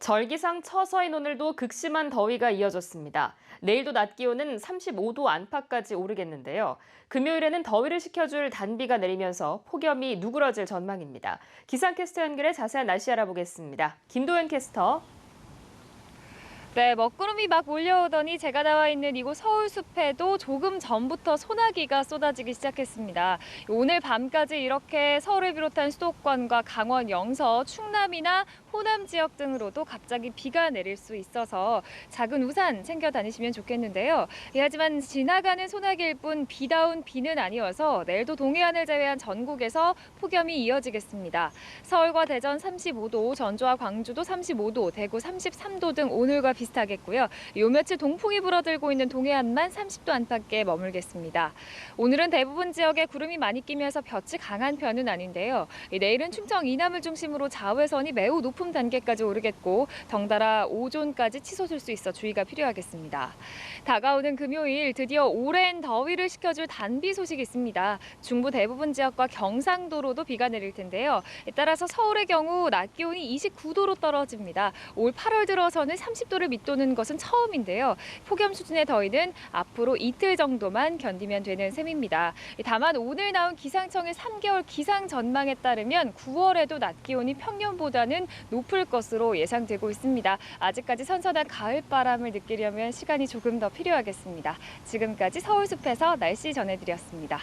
절기상 처서인 오늘도 극심한 더위가 이어졌습니다. 내일도 낮 기온은 35도 안팎까지 오르겠는데요. 금요일에는 더위를 식혀줄 단비가 내리면서 폭염이 누그러질 전망입니다. 기상캐스터 연결해 자세한 날씨 알아보겠습니다. 김도현 캐스터. 네, 먹구름이 막 몰려오더니 제가 나와 있는 이곳 서울 숲에도 조금 전부터 소나기가 쏟아지기 시작했습니다. 오늘 밤까지 이렇게 서울을 비롯한 수도권과 강원 영서, 충남이나 호남 지역 등으로도 갑자기 비가 내릴 수 있어서 작은 우산 챙겨 다니시면 좋겠는데요. 예, 하지만 지나가는 소나기일 뿐 비다운 비는 아니어서 내일도 동해안을 제외한 전국에서 폭염이 이어지겠습니다. 서울과 대전 35도, 전주와 광주도 35도, 대구 33도 등 오늘과 비슷하겠고요. 요 며칠 동풍이 불어들고 있는 동해안만 30도 안팎에 머물겠습니다. 오늘은 대부분 지역에 구름이 많이 끼면서 볕이 강한 편은 아닌데요. 이 내일은 충청 이남을 중심으로 자외선이 매우 높은 단계까지 오르겠고 덩달아 오존까지 치솟을 수 있어 주의가 필요하겠습니다. 다가오는 금요일 드디어 오랜 더위를 식혀줄 단비 소식이 있습니다. 중부 대부분 지역과 경상도로도 비가 내릴 텐데요. 따라서 서울의 경우 낮 기온이 29도로 떨어집니다. 올 8월 들어서는 30 도를 밑도는 것은 처음인데요. 폭염 수준의 더위는 앞으로 이틀 정도만 견디면 되는 셈입니다. 다만 오늘 나온 기상청의 3개월 기상 전망에 따르면 9월에도 낮 기온이 평년보다는 높을 것으로 예상되고 있습니다. 아직까지 선선한 가을 바람을 느끼려면 시간이 조금 더 필요하겠습니다. 지금까지 서울숲에서 날씨 전해드렸습니다.